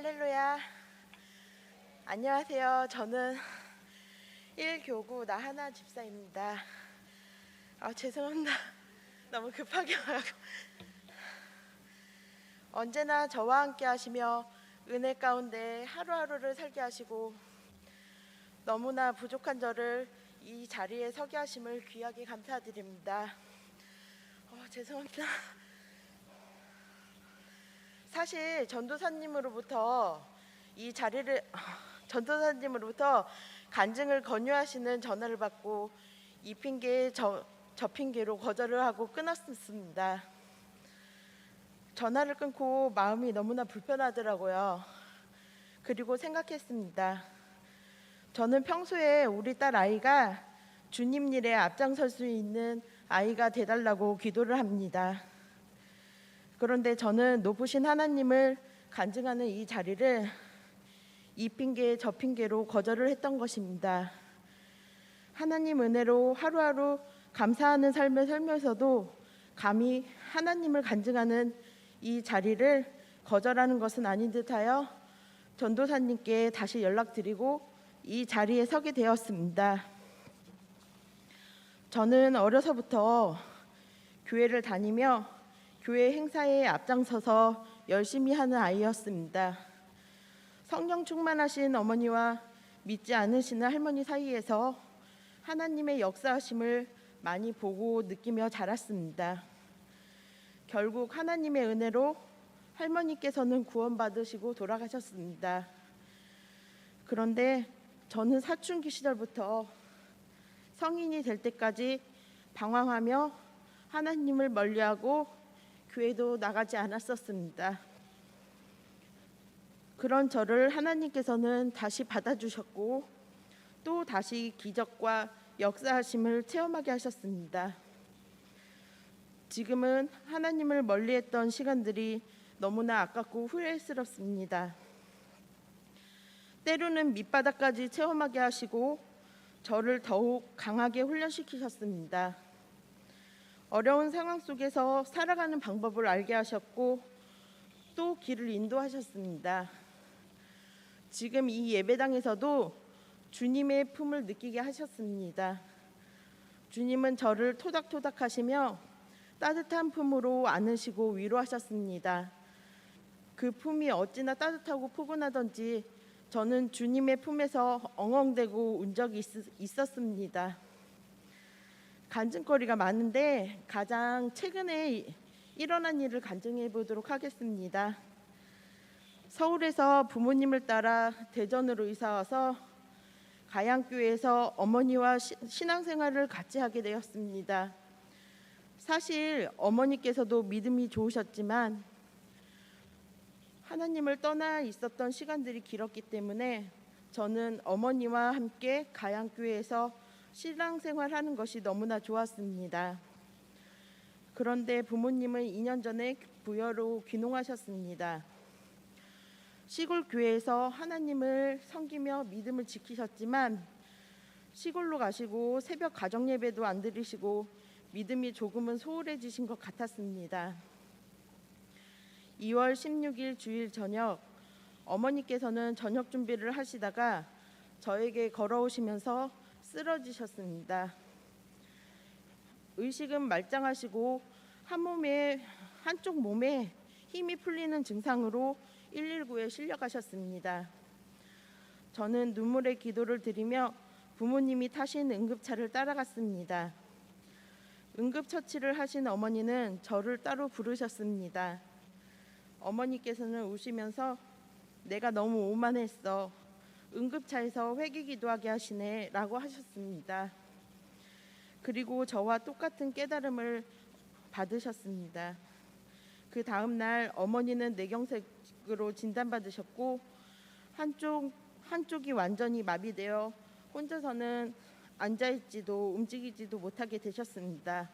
할렐루야. 안녕하세요. 저는 1교구 나하나 집사입니다. 아, 죄송합니다. 너무 급하게 와고 언제나 저와 함께 하시며 은혜 가운데 하루하루를 살게 하시고 너무나 부족한 저를 이 자리에 서게 하심을 귀하게 감사드립니다. 어, 죄송합니다. 사실 전도사님으로부터 이 자리를 전도사님으로부터 간증을 권유하시는 전화를 받고 이 핑계에 저, 저 핑계로 거절을 하고 끊었습니다. 전화를 끊고 마음이 너무나 불편하더라고요. 그리고 생각했습니다. 저는 평소에 우리 딸 아이가 주님 일에 앞장설 수 있는 아이가 돼달라고 기도를 합니다. 그런데 저는 높으신 하나님을 간증하는 이 자리를 이 핑계 저 핑계로 거절을 했던 것입니다. 하나님 은혜로 하루하루 감사하는 삶을 살면서도 감히 하나님을 간증하는 이 자리를 거절하는 것은 아닌 듯하여 전도사님께 다시 연락드리고 이 자리에 서게 되었습니다. 저는 어려서부터 교회를 다니며 교회 행사에 앞장서서 열심히 하는 아이였습니다. 성령 충만하신 어머니와 믿지 않으시는 할머니 사이에서 하나님의 역사하심을 많이 보고 느끼며 자랐습니다. 결국 하나님의 은혜로 할머니께서는 구원받으시고 돌아가셨습니다. 그런데 저는 사춘기 시절부터 성인이 될 때까지 방황하며 하나님을 멀리하고 교회도 나가지 않았었습니다. 그런 저를 하나님께서는 다시 받아주셨고 또 다시 기적과 역사하심을 체험하게 하셨습니다. 지금은 하나님을 멀리했던 시간들이 너무나 아깝고 후회스럽습니다. 때로는 밑바닥까지 체험하게 하시고 저를 더욱 강하게 훈련시키셨습니다. 어려운 상황 속에서 살아가는 방법을 알게 하셨고 또 길을 인도하셨습니다. 지금 이 예배당에서도 주님의 품을 느끼게 하셨습니다. 주님은 저를 토닥토닥 하시며 따뜻한 품으로 안으시고 위로하셨습니다. 그 품이 어찌나 따뜻하고 포근하던지 저는 주님의 품에서 엉엉대고 운 적이 있, 었습니다 간증거리가 많은데 가장 최근에 일어난 일을 간증해 보도록 하겠습니다. 서울에서 부모님을 따라 대전으로 이사 와서 가양교회에서 어머니와 시, 신앙생활을 같이 하게 되었습니다. 사실 어머니께서도 믿음이 좋으셨지만 하나님을 떠나 있었던 시간들이 길었기 때문에 저는 어머니와 함께 가양교회에서 신앙생활하는 것이 너무나 좋았습니다. 그런데 부모님은 2년 전에 부여로 귀농하셨습니다. 시골 교회에서 하나님을 섬기며 믿음을 지키셨지만 시골로 가시고 새벽 가정 예배도 안 드리시고 믿음이 조금은 소홀해지신 것 같았습니다. 2월 16일 주일 저녁 어머니께서는 저녁 준비를 하시다가 저에게 걸어오시면서 쓰러지셨습니다. 의식은 말짱하시고 한 몸에 한쪽 몸에 힘이 풀리는 증상으로 119에 실려가셨습니다. 저는 눈물의 기도를 드리며 부모님이 타신 응급차를 따라갔습니다. 응급처치를 하신 어머니는 저를 따로 부르셨습니다. 어머니께서는 우시면서 내가 너무 오만했어. 응급차에서 회개 기도하게 하시네 라고 하셨습니다. 그리고 저와 똑같은 깨달음을 받으셨습니다. 그 다음 날 어머니는 뇌경색으로 진단받으셨고 한쪽 한쪽이 완전히 마비되어 혼자서는 앉아 있지도 움직이지도 못하게 되셨습니다.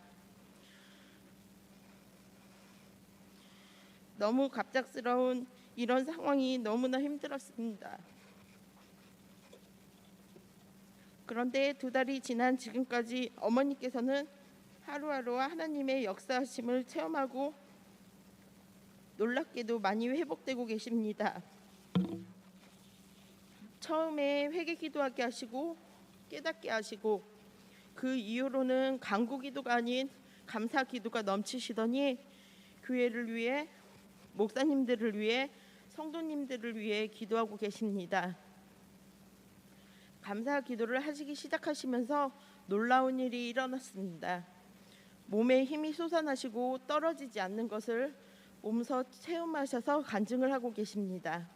너무 갑작스러운 이런 상황이 너무나 힘들었습니다. 그런데 두 달이 지난 지금까지 어머니께서는 하루하루 하나님의 역사하심을 체험하고 놀랍게도 많이 회복되고 계십니다. 처음에 회개 기도하게 하시고 깨닫게 하시고 그 이후로는 간구 기도가 아닌 감사 기도가 넘치시더니 교회를 위해 목사님들을 위해 성도님들을 위해 기도하고 계십니다. 감사 기도를 하시기 시작하시면서 놀라운 일이 일어났습니다. 몸에 힘이 솟아나시고 떨어지지 않는 것을 몸소 체험하셔서 간증을 하고 계십니다.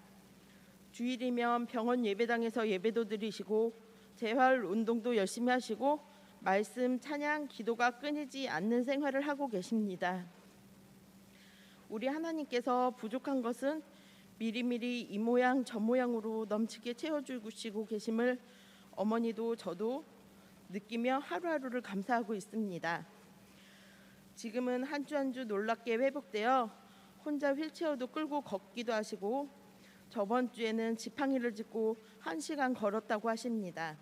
주일이면 병원 예배당에서 예배도 드리시고 재활 운동도 열심히 하시고 말씀 찬양 기도가 끊이지 않는 생활을 하고 계십니다. 우리 하나님께서 부족한 것은 미리미리 이 모양 저 모양으로 넘치게 채워주시고 계심을 어머니도 저도 느끼며 하루하루를 감사하고 있습니다. 지금은 한 주 한 주 놀랍게 회복되어 혼자 휠체어도 끌고 걷기도 하시고 저번 주에는 지팡이를 짚고 한 시간 걸었다고 하십니다.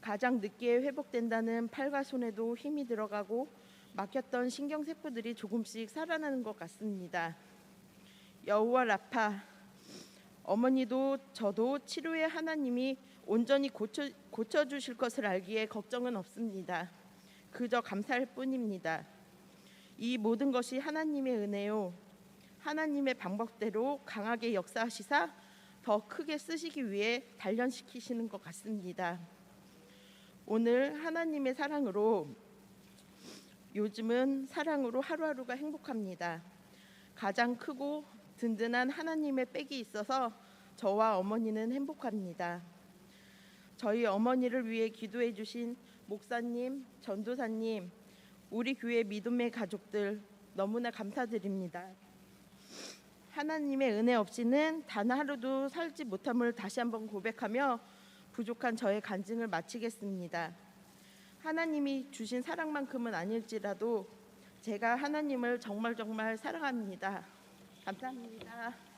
가장 늦게 회복된다는 팔과 손에도 힘이 들어가고 막혔던 신경세포들이 조금씩 살아나는 것 같습니다. 여호와 라파 어머니도 저도 치료의 하나님이 온전히 고쳐, 고쳐주실 것을 알기에 걱정은 없습니다. 그저 감사할 뿐입니다. 이 모든 것이 하나님의 은혜요. 하나님의 방법대로 강하게 역사하시사 더 크게 쓰시기 위해 단련시키시는 것 같습니다. 오늘 하나님의 사랑으로 요즘은 사랑으로 하루하루가 행복합니다. 가장 크고 든든한 하나님의 백이 있어서 저와 어머니는 행복합니다. 저희 어머니를 위해 기도해 주신 목사님, 전도사님, 우리 교회 믿음의 가족들 너무나 감사드립니다. 하나님의 은혜 없이는 단 하루도 살지 못함을 다시 한번 고백하며 부족한 저의 간증을 마치겠습니다. 하나님이 주신 사랑만큼은 아닐지라도 제가 하나님을 정말 정말 사랑합니다. 감사합니다.